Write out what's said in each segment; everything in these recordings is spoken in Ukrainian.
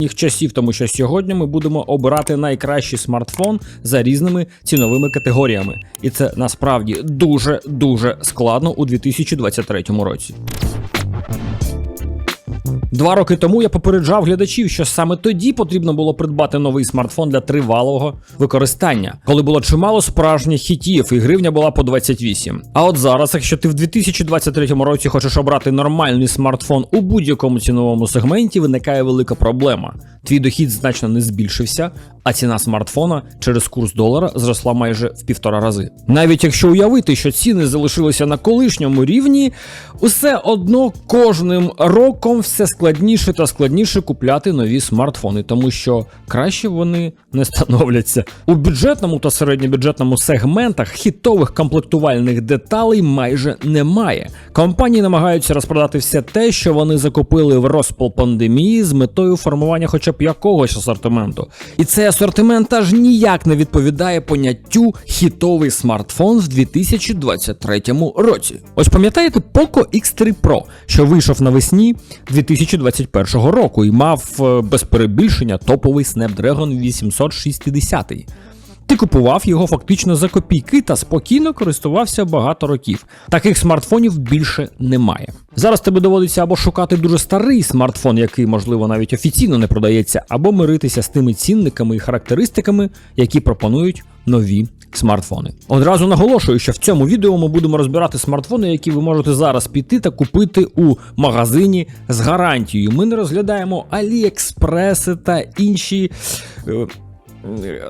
їх часів, тому що сьогодні ми будемо обирати найкращий смартфон за різними ціновими категоріями, і це насправді дуже дуже складно у 2023 році. Два роки тому я попереджав глядачів, що саме тоді потрібно було придбати новий смартфон для тривалого використання, коли було чимало справжніх хітів, і гривня була по 28. А от зараз, якщо ти в 2023 році хочеш обрати нормальний смартфон у будь-якому ціновому сегменті, виникає велика проблема. Твій дохід значно не збільшився, а ціна смартфона через курс долара зросла майже в півтора рази. Навіть якщо уявити, що ціни залишилися на колишньому рівні, усе одно кожним роком все складніше та складніше купляти нові смартфони, тому що краще вони не становляться. У бюджетному та середньобюджетному сегментах хітових комплектувальних деталей майже немає. Компанії намагаються розпродати все те, що вони закупили в розпал пандемії з метою формування хоча б якогось асортименту. І цей асортимент аж ніяк не відповідає поняттю хітовий смартфон в 2023 році. Ось пам'ятаєте Poco X3 Pro, що вийшов навесні 2021 року і мав е, без перебільшення топовий Snapdragon 860. Ти купував його фактично за копійки та спокійно користувався багато років. Таких смартфонів більше немає. Зараз тебе доводиться або шукати дуже старий смартфон, який, можливо, навіть офіційно не продається, або миритися з тими цінниками і характеристиками, які пропонують нові смартфони. Одразу наголошую, що в цьому відео ми будемо розбирати смартфони, які ви можете зараз піти та купити у магазині з гарантією. Ми не розглядаємо Аліекспреси та інші.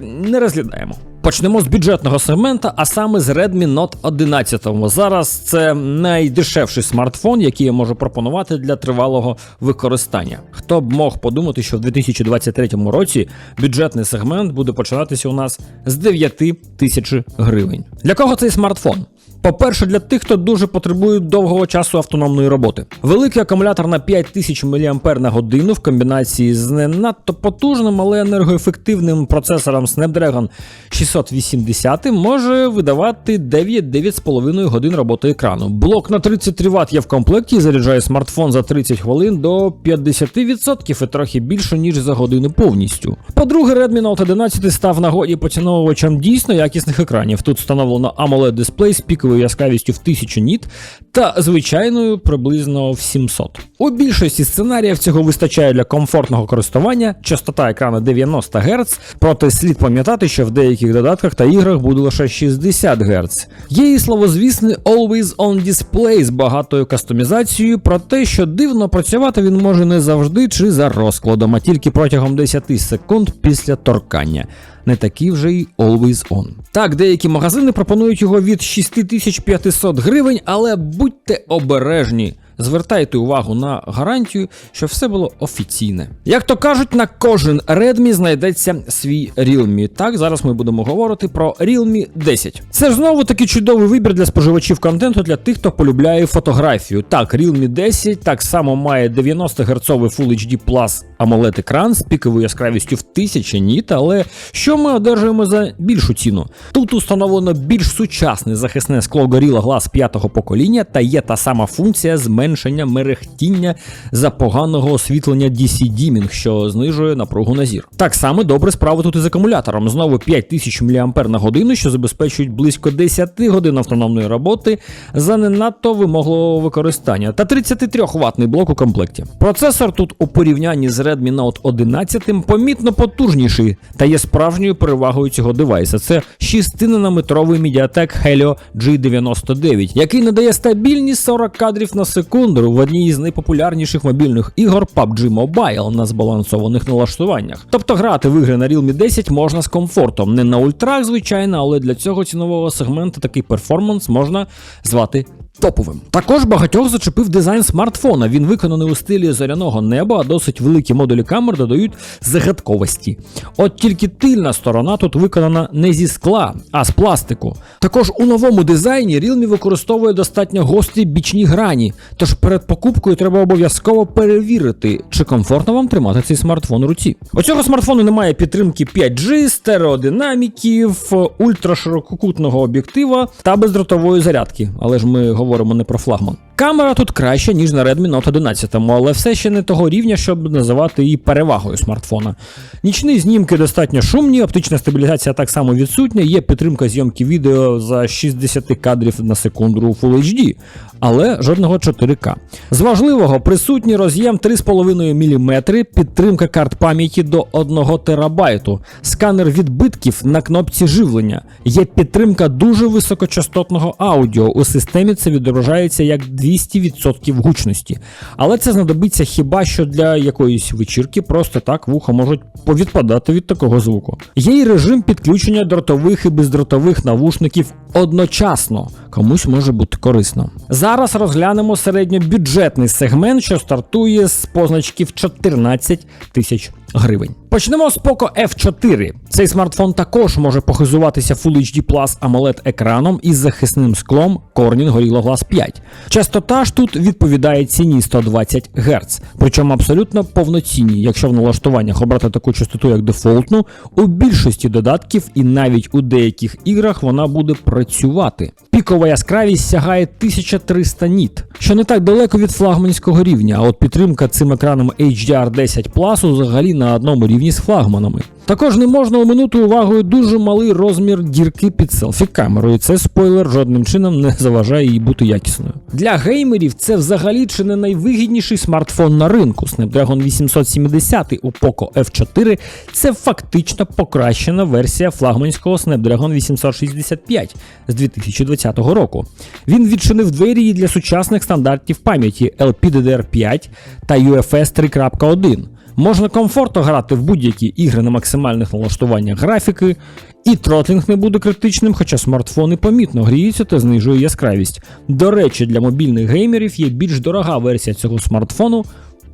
Не розглядаємо. Почнемо з бюджетного сегмента, а саме з Redmi Note 11. Зараз це найдешевший смартфон, який я можу пропонувати для тривалого використання. Хто б мог подумати, що в 2023 році бюджетний сегмент буде починатися у нас з 9 тисяч гривень. Для кого цей смартфон? По-перше, для тих, хто дуже потребує довгого часу автономної роботи. Великий акумулятор на 5000 мАч на в комбінації з не надто потужним, але енергоефективним процесором Snapdragon 680 може видавати 9-9,5 годин роботи екрану. Блок на 33 Вт є в комплекті і заряджає смартфон за 30 хвилин до 50% і трохи більше, ніж за годину повністю. По-друге, Redmi Note 11 став нагоді поціновувачам дійсно якісних екранів. Тут встановлено AMOLED дисплей з піковою яскравістю в 1000 ніт та звичайною приблизно в 700. У більшості сценаріїв цього вистачає для комфортного користування, частота екрану 90 Гц, проте слід пам'ятати, що в деяких додатках та іграх буде лише 60 Гц. Є і словозвісний Always On Display з багатою кастомізацією, про те, що дивно працювати він може не завжди чи за розкладом, а тільки протягом 10 секунд після торкання. Не такий вже й Always On. Так, деякі магазини пропонують його від 6500 гривень, але будьте обережні. Звертайте увагу на гарантію, що все було офіційне. Як то кажуть, на кожен Redmi знайдеться свій Realme. Так, зараз ми будемо говорити про Realme 10. Це ж знову таки чудовий вибір для споживачів контенту для тих, хто полюбляє фотографію. Так, Realme 10 так само має 90 Гц Full HD Plus AMOLED екран з піковою яскравістю в 1000 ніт, але що ми одержуємо за більшу ціну? Тут установлено більш сучасне захисне скло Gorilla Glass 5-го покоління та є та сама функція зменшення мерехтіння за поганого освітлення DC Dimming, що знижує напругу на зір. Так само добре справа тут із акумулятором. Знову 5000 мАч на годину, що забезпечують близько 10 годин автономної роботи за не надто вимогливого використання, та 33 ватний блок у комплекті. Процесор тут у порівнянні з Redmi Note 11 помітно потужніший та є справжньою перевагою цього девайса. Це 6-нанометровий Mediatek Helio G99, який надає стабільні 40 кадрів на секунду в одній із найпопулярніших мобільних ігор PUBG Mobile на збалансованих налаштуваннях. Тобто грати в ігри на Realme 10 можна з комфортом, не на ультрах, звичайно, але для цього цінового сегменту такий перформанс можна звати топовим. Також багатьох зачепив дизайн смартфона. Він виконаний у стилі зоряного неба, а досить великі модулі камер додають загадковості. От тільки тильна сторона тут виконана не зі скла, а з пластику. Також у новому дизайні Realme використовує достатньо гострі бічні грані, тож перед покупкою треба обов'язково перевірити, чи комфортно вам тримати цей смартфон у руці. У цього смартфону немає підтримки 5G, стереодинаміків, ультраширококутного об'єктива та бездротової зарядки, але ж ми говоримо не про флагман. Камера тут краща, ніж на Redmi Note 11, але все ще не того рівня, щоб називати її перевагою смартфона. Нічні знімки достатньо шумні, оптична стабілізація так само відсутня, є підтримка зйомки відео за 60 кадрів на секунду у Full HD, але жодного 4К. З важливого присутній роз'єм 3,5 мм, підтримка карт пам'яті до 1 терабайту, сканер відбитків на кнопці живлення. Є підтримка дуже високочастотного аудіо. У системі це відображається як 200% гучності. Але це знадобиться хіба що для якоїсь вечірки, просто так вуха можуть повідпадати від такого звуку. Є й режим підключення дротових і бездротових навушників одночасно. Комусь може бути корисно. Зараз розглянемо середньобюджетний сегмент, що стартує з позначків 14 тисяч гривень. Почнемо з Poco F4. Цей смартфон також може похизуватися Full HD Plus AMOLED екраном із захисним склом Corning Gorilla Glass 5. Частота ж тут відповідає ціні 120 Гц, причому абсолютно повноцінні, якщо в налаштуваннях обрати таку частоту як дефолтну, у більшості додатків і навіть у деяких іграх вона буде працювати. Пікова яскравість сягає 1300 ніт, що не так далеко від флагманського рівня, а от підтримка цим екраном HDR 10 Plus взагалі на одному рівні з флагманами. Також не можна оминути увагою дуже малий розмір дірки під селфі-камерою. Це спойлер жодним чином не заважає їй бути якісною. Для геймерів це взагалі чи не найвигідніший смартфон на ринку. Snapdragon 870 у Poco F4 це фактично покращена версія флагманського Snapdragon 865 з 2020 року. Він відчинив двері і для сучасних стандартів пам'яті LPDDR5 та UFS 3.1. Можна комфортно грати в будь-які ігри на максимальних налаштуваннях графіки, і тротлінг не буде критичним, хоча смартфони помітно гріються та знижує яскравість. До речі, для мобільних геймерів є більш дорога версія цього смартфону.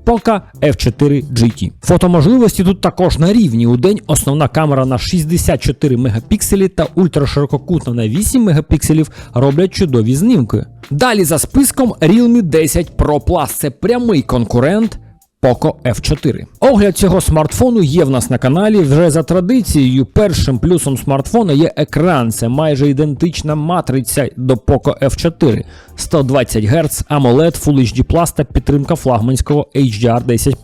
Poco F4 GT. Фотоможливості тут також на рівні. У день основна камера на 64 мегапікселі та ультраширококутна на 8 мегапікселів роблять чудові знімки. Далі за списком Realme 10 Pro Plus це прямий конкурент Poco F4. Огляд цього смартфону є в нас на каналі. Вже за традицією, першим плюсом смартфона є екран. Це майже ідентична матриця до Poco F4. 120 Гц, AMOLED, Full HD та підтримка флагманського HDR 10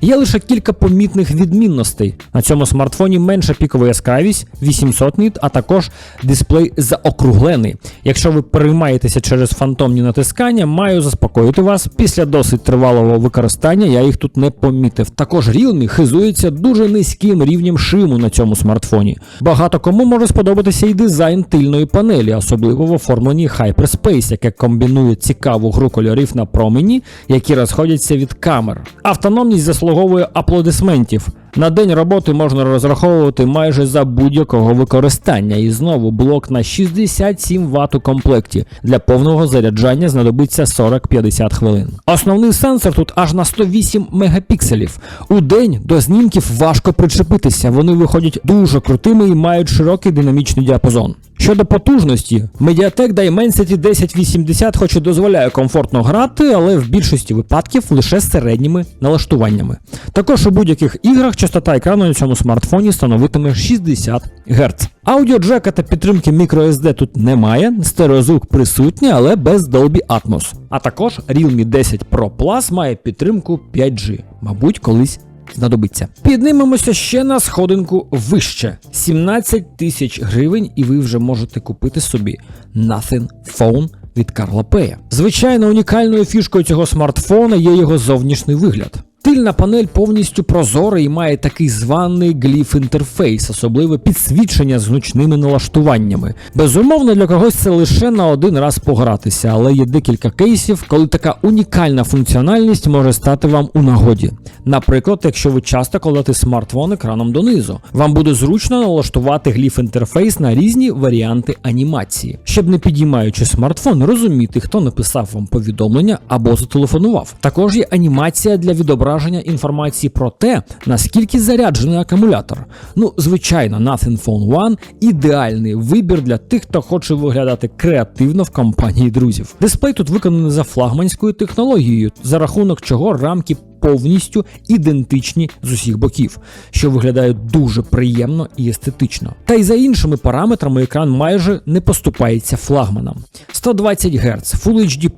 Є лише кілька помітних відмінностей. На цьому смартфоні менша пікова яскравість 800 ніт, а також дисплей заокруглений. Якщо ви переймаєтеся через фантомні натискання, маю заспокоїти вас. Після досить тривалого використання я їх тут не помітив. Також Realme хизується дуже низьким рівнем шиму на цьому смартфоні. Багато кому може сподобатися і дизайн тильної панелі, особливо в оформленні Hyperspace, яке комбінує цікаву гру кольорів на промені, які розходяться від камер. Автономність заслуговує аплодисментів. На день роботи можна розраховувати майже за будь-якого використання, і знову блок на 67 Вт у комплекті. Для повного заряджання знадобиться 40-50 хвилин. Основний сенсор тут аж на 108 мегапікселів. У день до знімків важко причепитися. Вони виходять дуже крутими і мають широкий динамічний діапазон. Щодо потужності, Mediatek Dimensity 1080 хоч і дозволяє комфортно грати, але в більшості випадків лише з середніми налаштуваннями. Також у будь-яких іграх частота екрану на цьому смартфоні становитиме 60 Гц. Аудіоджека та підтримки microSD тут немає, стереозвук присутній, але без Dolby Atmos. А також Realme 10 Pro Plus має підтримку 5G, мабуть, колись знадобиться. Піднимемося ще на сходинку вище: 17 тисяч гривень, і ви вже можете купити собі Nothing Phone від Карла Пея. Звичайно, унікальною фішкою цього смартфона є його зовнішній вигляд. Тильна панель повністю прозора і має такий званий гліф інтерфейс, особливе підсвічення з гнучними налаштуваннями. Безумовно, для когось це лише на один раз погратися, але є декілька кейсів, коли така унікальна функціональність може стати вам у нагоді. Наприклад, якщо ви часто кладете смартфон екраном донизу, вам буде зручно налаштувати гліф інтерфейс на різні варіанти анімації, щоб не підіймаючи смартфон, розуміти, хто написав вам повідомлення або зателефонував. Також є анімація для відображення інформації про те, наскільки заряджений акумулятор. Ну, звичайно, Nothing Phone One ідеальний вибір для тих, хто хоче виглядати креативно в компанії друзів. Дисплей тут виконаний за флагманською технологією, за рахунок чого рамки повністю ідентичні з усіх боків, що виглядає дуже приємно і естетично. Та й за іншими параметрами екран майже не поступається флагманам. 120 Гц, Full HD+,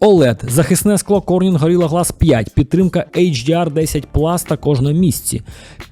OLED, захисне скло Corning Gorilla Glass 5, підтримка HDR 10 Plus також на місці.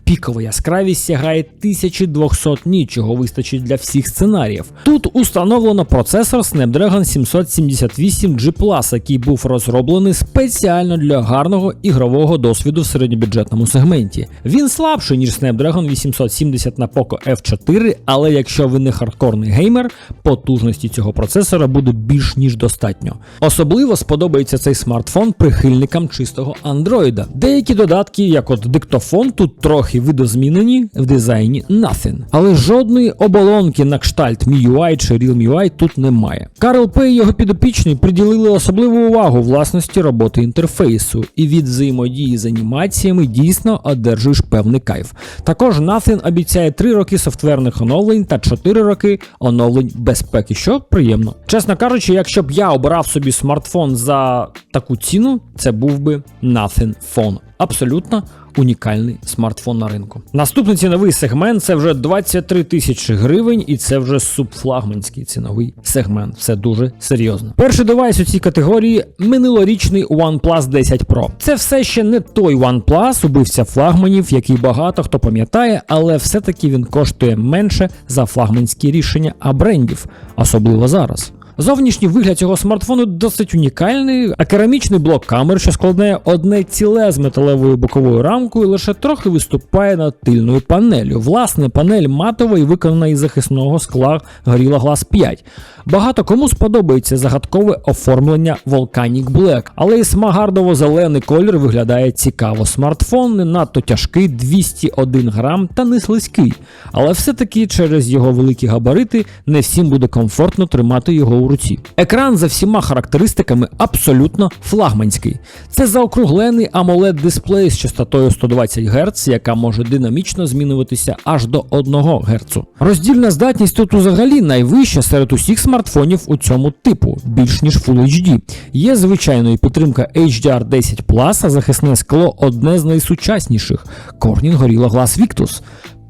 Пікова яскравість сягає 1200 ніт, чого вистачить для всіх сценаріїв. Тут установлено процесор Snapdragon 778 G+, який був розроблений спеціально для гарного ігрового досвіду в середньобюджетному сегменті. Він слабший, ніж Snapdragon 870 на Poco F4, але якщо ви не хардкорний геймер, потужності цього процесора буде більш ніж достатньо. Особливо сподобається цей смартфон прихильникам чистого Android. Деякі додатки, як от диктофон, тут трохи видозмінені в дизайні Nothing. Але жодної оболонки на кштальт MIUI чи Realme тут немає. Карл Пей і його підопічний приділили особливу увагу власності роботи інтерфейсу, і від взаємодії з анімаціями дійсно одержуєш певний кайф. Також Nothing обіцяє 3 роки софтверних оновлень та 4 роки оновлень безпеки, що приємно. Чесно кажучи, якщо б я обирав собі смартфон за таку ціну, це був би Nothing Phone. Абсолютно унікальний смартфон на ринку. Наступний ціновий сегмент це вже 23 тисячі гривень, і це вже субфлагманський ціновий сегмент. Все дуже серйозно. Перший девайс у цій категорії минулорічний OnePlus 10 Pro. Це все ще не той OnePlus, убивця флагманів, який багато хто пам'ятає, але все-таки він коштує менше за флагманські рішення а брендів, особливо зараз. Зовнішній вигляд цього смартфону досить унікальний, а керамічний блок камер, що складає одне ціле з металевою боковою рамкою, лише трохи виступає над тильною панелью. Власне, панель матова і виконана із захисного скла Gorilla Glass 5. Багато кому сподобається загадкове оформлення Volcanic Black, але і смагардово-зелений колір виглядає цікаво. Смартфон не надто тяжкий, 201 грам та не слизький. Але все-таки через його великі габарити не всім буде комфортно тримати його у руці. Екран за всіма характеристиками абсолютно флагманський. Це заокруглений amoled дисплей з частотою 120 Гц, яка може динамічно змінюватися аж до 1 Гц. Роздільна здатність тут взагалі найвища серед усіх смартфонів у цьому типу, більш ніж Full HD. Є звичайною підтримка HDR 10 Plus, а захисне скло одне з найсучасніших Corning Gorilla Glass Victus.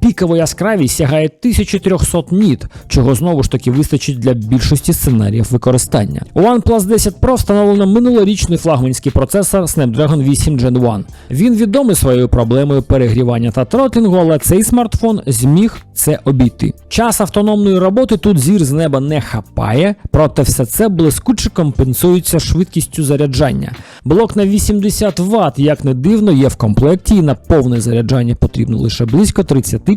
Пікова яскравість сягає 1300 ніт, чого знову ж таки вистачить для більшості сценаріїв використання. OnePlus 10 Pro встановлено минулорічний флагманський процесор Snapdragon 8 Gen 1. Він відомий своєю проблемою перегрівання та тротлінгу, але цей смартфон зміг це обійти. Час автономної роботи тут зір з неба не хапає, проте все це блискуче компенсується швидкістю заряджання. Блок на 80 Вт, як не дивно, є в комплекті, і на повне заряджання потрібно лише близько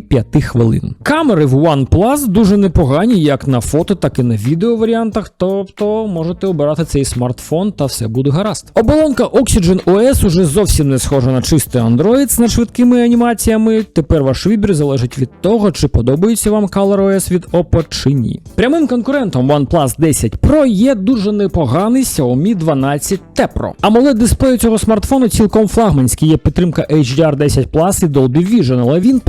35 хвилин. Камери в OnePlus дуже непогані, як на фото, так і на відео варіантах, тобто можете обирати цей смартфон та все буде гаразд. Оболонка Oxygen OS уже зовсім не схожа на чистий Android з надшвидкими анімаціями. Тепер ваш вибір залежить від того, чи подобається вам ColorOS від Oppo чи ні. Прямим конкурентом OnePlus 10 Pro є дуже непоганий Xiaomi 12 T Pro. AMOLED дисплей цього смартфону цілком флагманський, є підтримка HDR 10 Plus і Dolby Vision, але він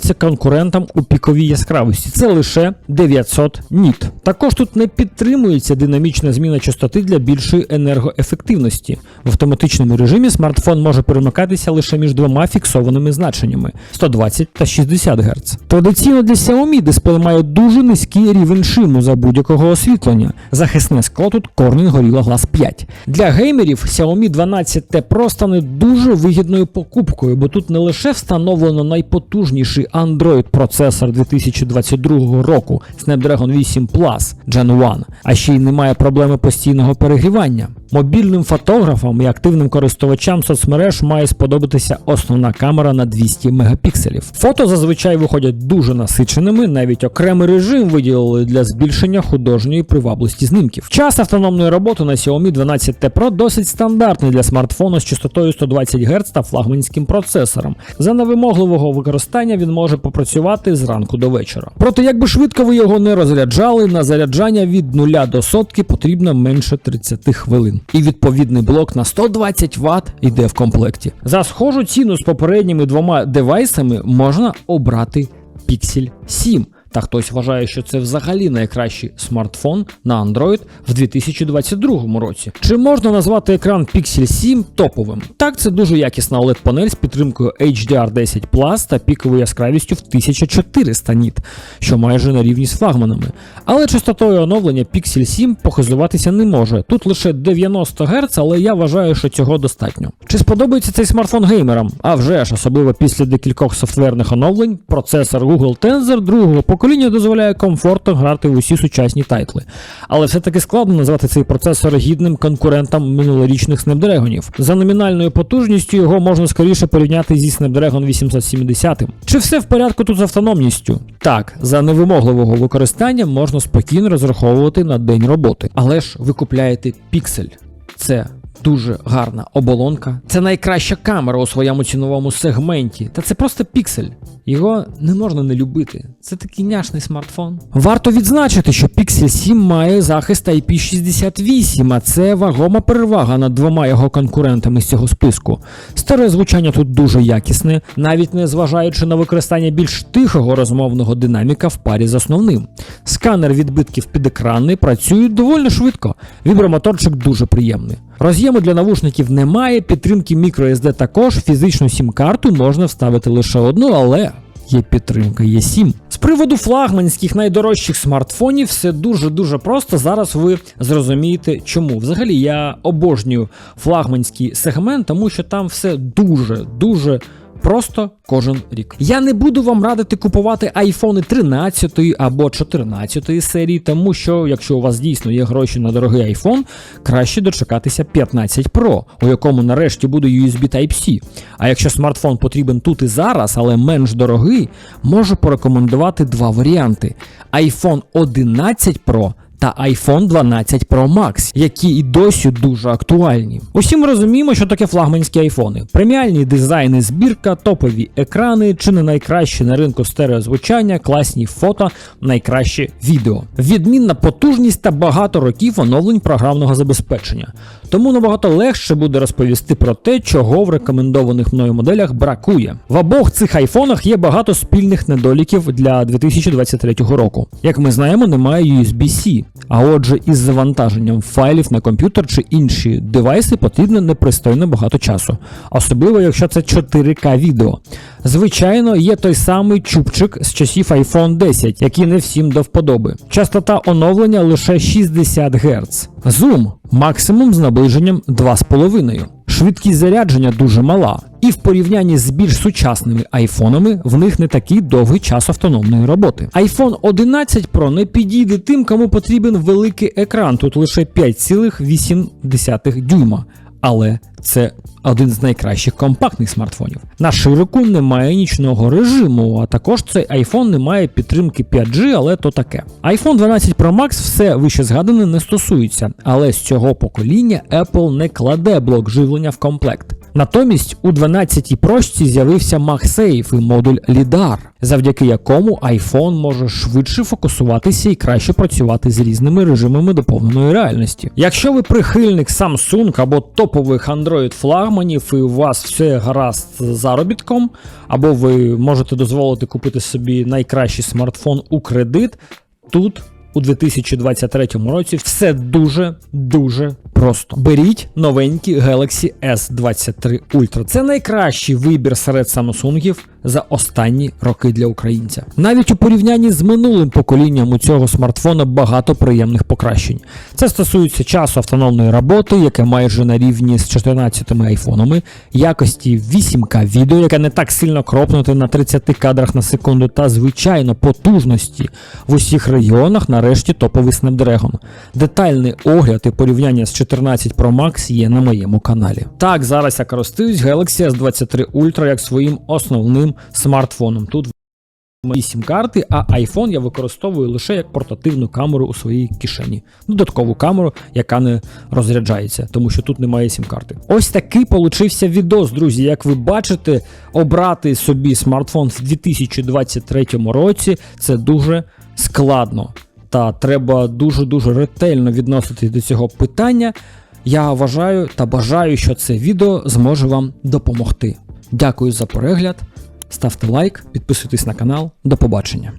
поступається конкурентам у піковій яскравості. Це лише 900 ніт. Також тут не підтримується динамічна зміна частоти для більшої енергоефективності. В автоматичному режимі смартфон може перемикатися лише між двома фіксованими значеннями 120 та 60 Гц. Традиційно для Xiaomi дисплей має дуже низький рівень шиму за будь-якого освітлення. Захисне скло тут Corning Gorilla Glass 5. Для геймерів Xiaomi 12 T Pro стане дуже вигідною покупкою, бо тут не лише встановлено найпотужніший Android процесор 2022 року Snapdragon 8 Plus Gen 1, а ще й немає проблеми постійного перегрівання. Мобільним фотографам і активним користувачам соцмереж має сподобатися основна камера на 200 мегапікселів. Фото зазвичай виходять дуже насиченими, навіть окремий режим виділили для збільшення художньої привабливості знімків. Час автономної роботи на Xiaomi 12 T Pro досить стандартний для смартфону з частотою 120 Гц та флагманським процесором. За невимогливого використання він може попрацювати зранку до вечора. Проте, якби швидко ви його не розряджали, на заряджання від 0 до сотки потрібно менше 30 хвилин. І відповідний блок на 120 Вт йде в комплекті. За схожу ціну з попередніми двома девайсами можна обрати Pixel 7. Та хтось вважає, що це взагалі найкращий смартфон на Android в 2022 році. Чи можна назвати екран Pixel 7 топовим? Так, це дуже якісна OLED-панель з підтримкою HDR10 Plus та піковою яскравістю в 1400 ніт, що майже на рівні з флагманами. Але частотою оновлення Pixel 7 похизуватися не може. Тут лише 90 Гц, але я вважаю, що цього достатньо. Чи сподобається цей смартфон геймерам? А вже ж, особливо після декількох софтверних оновлень, процесор Google Tensor другого покоління дозволяє комфортно грати в усі сучасні тайтли. Але все-таки складно назвати цей процесор гідним конкурентом минулорічних Snapdragon. За номінальною потужністю його можна скоріше порівняти зі Snapdragon 870. Чи все в порядку тут з автономністю? Так, за невимогливого використання можна спокійно розраховувати на день роботи. Але ж ви купляєте піксель. Це дуже гарна оболонка. Це найкраща камера у своєму ціновому сегменті. Та це просто піксель. Його не можна не любити. Це такий няшний смартфон. Варто відзначити, що Pixel 7 має захист IP68, а це вагома перевага над двома його конкурентами з цього списку. Старе звучання тут дуже якісне, навіть не зважаючи на використання більш тихого розмовного динаміка в парі з основним. Сканер відбитків підекранний працює доволі швидко. Вібромоторчик дуже приємний. Роз'єму для навушників немає, підтримки microSD також, фізичну сім-карту можна вставити лише одну, але є підтримка Є7. З приводу флагманських найдорожчих смартфонів все дуже-дуже просто. Зараз ви зрозумієте, чому. Взагалі я обожнюю флагманський сегмент, тому що там все дуже-дуже. Просто кожен рік. Я не буду вам радити купувати айфони 13 або 14 серії, тому що, якщо у вас дійсно є гроші на дорогий айфон, краще дочекатися 15 Pro, у якому нарешті буде USB Type-C. А якщо смартфон потрібен тут і зараз, але менш дорогий, можу порекомендувати два варіанти: iPhone 11 Pro та iPhone 12 Pro Max, які і досі дуже актуальні. Усі ми розуміємо, що таке флагманські айфони. Преміальні дизайни, збірка, топові екрани, чи не найкраще на ринку стереозвучання, класні фото, найкраще відео. Відмінна потужність та багато років оновлень програмного забезпечення. Тому набагато легше буде розповісти про те, чого в рекомендованих мною моделях бракує. В обох цих айфонах є багато спільних недоліків для 2023 року. Як ми знаємо, немає USB-C. А отже, із завантаженням файлів на комп'ютер чи інші девайси потрібно непристойно багато часу, особливо якщо це 4К відео. Звичайно, є той самий чубчик з часів iPhone 10, який не всім до вподоби. Частота оновлення лише 60 Гц. Зум максимум з наближенням 2,5. Швидкість зарядження дуже мала, і в порівнянні з більш сучасними айфонами в них не такий довгий час автономної роботи. iPhone 11 Pro не підійде тим, кому потрібен великий екран, тут лише 5,8 дюйма. Але це один з найкращих компактних смартфонів. На широку немає нічного режиму, а також цей iPhone не має підтримки 5G, але то таке. iPhone 12 Pro Max все вище згадане не стосується, але з цього покоління Apple не кладе блок живлення в комплект. Натомість у 12-й прошці з'явився MagSafe і модуль LiDAR, завдяки якому iPhone може швидше фокусуватися і краще працювати з різними режимами доповненої реальності. Якщо ви прихильник Samsung або топових Android флагманів і у вас все гаразд з заробітком, або ви можете дозволити купити собі найкращий смартфон у кредит, тут у 2023 році все дуже дуже просто. Беріть новенький Galaxy S23 Ultra. Це найкращий вибір серед самсунгів за останні роки для українця. Навіть у порівнянні з минулим поколінням у цього смартфона багато приємних покращень. Це стосується часу автономної роботи, яке майже на рівні з 14 айфонами, якості 8К відео, яке не так сильно кропнуте на 30 кадрах на секунду, та звичайно потужності в усіх регіонах. Нарешті топовий Snapdragon. Детальний огляд і порівняння з 14 Pro Max є на моєму каналі. Так, зараз я користуюсь Galaxy S23 Ultra як своїм основним смартфоном. Тут мої сім-карти, а iPhone я використовую лише як портативну камеру у своїй кишені. Додаткову камеру, яка не розряджається, тому що тут немає сім-карти. Ось такий получився відос, друзі. Як ви бачите, обрати собі смартфон в 2023 році це дуже складно. Та треба дуже-дуже ретельно відноситись до цього питання. Я вважаю та бажаю, що це відео зможе вам допомогти. Дякую за перегляд. Ставте лайк, підписуйтесь на канал. До побачення.